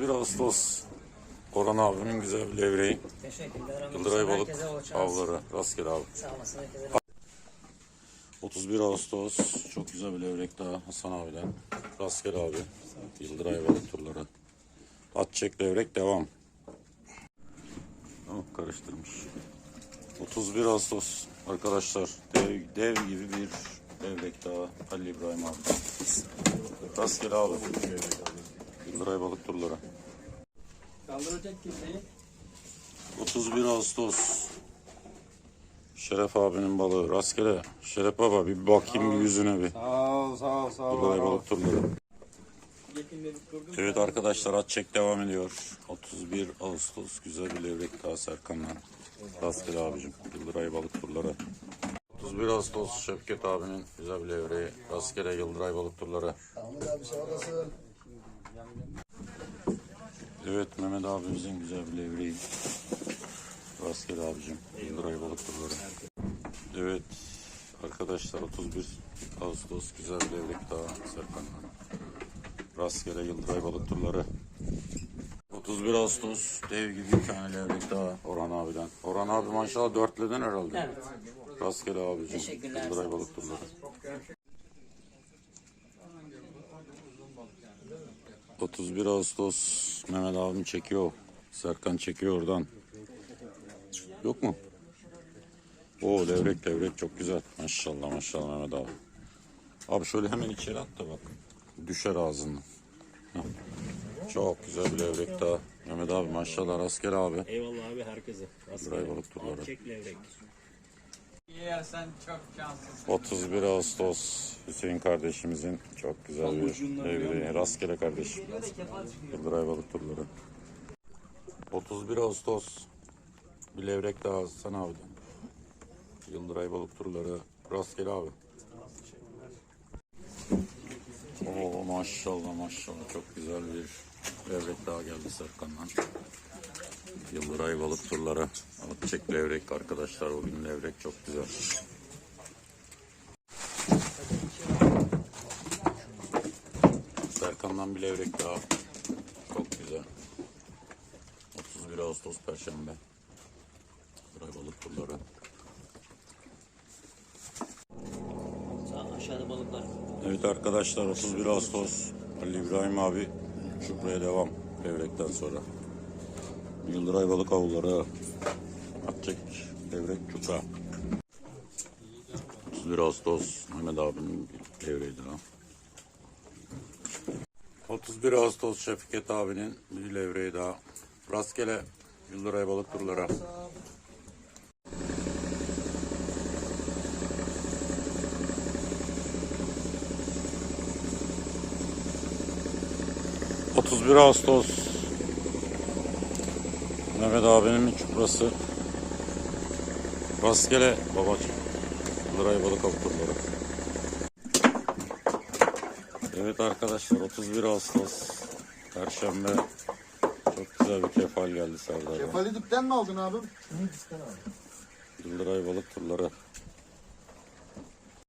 31 Ağustos. Orhan abimin güzel bir levreği. Teşekkürler. Yıldıray balık avları. Rastgele abi. Sağ olasın. Herkese 31 Ağustos. Çok güzel bir levrek daha Hasan abiden. Rastgele abi. Yıldıray balık turları. At çek levrek devam. Oh, karıştırmış. 31 Ağustos arkadaşlar. Dev, dev gibi bir levrek daha. Halil İbrahim abi. Rastgele abi. Yıldıray balık turları. Kaldıracak kimseyi. 31 Ağustos. Şeref abinin balığı. Rastgele. Şeref baba bir bakayım bir yüzüne bir. Sağ ol, sağ ol, sağ Yıldıray balık turları. Evet arkadaşlar at çek devam ediyor. 31 Ağustos güzel bir levrek daha Serkan'la. Rastgele abicim. Yıldıray balık turları. 31 Ağustos Şevket abinin güzel bir levreği. Rastgele Yıldıray balık turları. Ahmet abi sağ olasın. Evet Mehmet abimizin güzel bir levreği. Rastgele abicim. Yıldıray balık turları. Evet arkadaşlar 31 Ağustos güzel bir levrek daha Serkan'la. Rastgele Yıldıray balık turları. 31 Ağustos dev gibi bir tane levrek daha Orhan abiden. Orhan abi maşallah dörtlüden herhalde. Evet. Rastgele abicim. Teşekkürler, Yıldıray balık turları. 31 Ağustos Mehmet abim çekiyor. Serkan çekiyor oradan. Yok mu? Oo levrek levrek çok güzel. Maşallah maşallah Mehmet abi. Abi şöyle hemen içeri at da bak. Düşer ağzından. Heh. Çok güzel bir levrek daha. Mehmet abi maşallah rastgele abi. Eyvallah abi herkese. Yıldıray balık turları. Çek levrek. Ya sen çok şanslısın. 31 Ağustos Hüseyin kardeşimizin çok güzel bir levreği. Rastgele kardeşim. Yıldıray balık turları. 31 Ağustos bir levrek daha sana abiden. Yıldıray balık turları. Rastgele abi. Oo maşallah maşallah çok güzel bir levrek daha geldi Serkan'dan. Yıldıray balık turları. Atçek levrek arkadaşlar bugün levrek çok güzel. Serkan'dan bir levrek daha. Çok güzel. 31 Ağustos Perşembe. Yıldıray balık turları. Aşağıda balıklar. Evet arkadaşlar 31 Ağustos Ali İbrahim abi Şükrü'ye devam levrekten sonra. Yıldıray balık avları atacak levrek çuka. 31 Ağustos Mehmet abinin bir levreği daha. 31 Ağustos Şefiket abinin bir levreği daha. Rastgele Yıldıray balık turlara. ...31 Ağustos... ...Mehmet abinin çuprası... ...rastgele babacığım... ...Yıldıray balık avutları. Evet arkadaşlar 31 Ağustos... ...Perşembe... ...çok güzel bir kefal geldi Serdar'dan. Kefali dipten mi aldın abim? Yıldıray balık turları.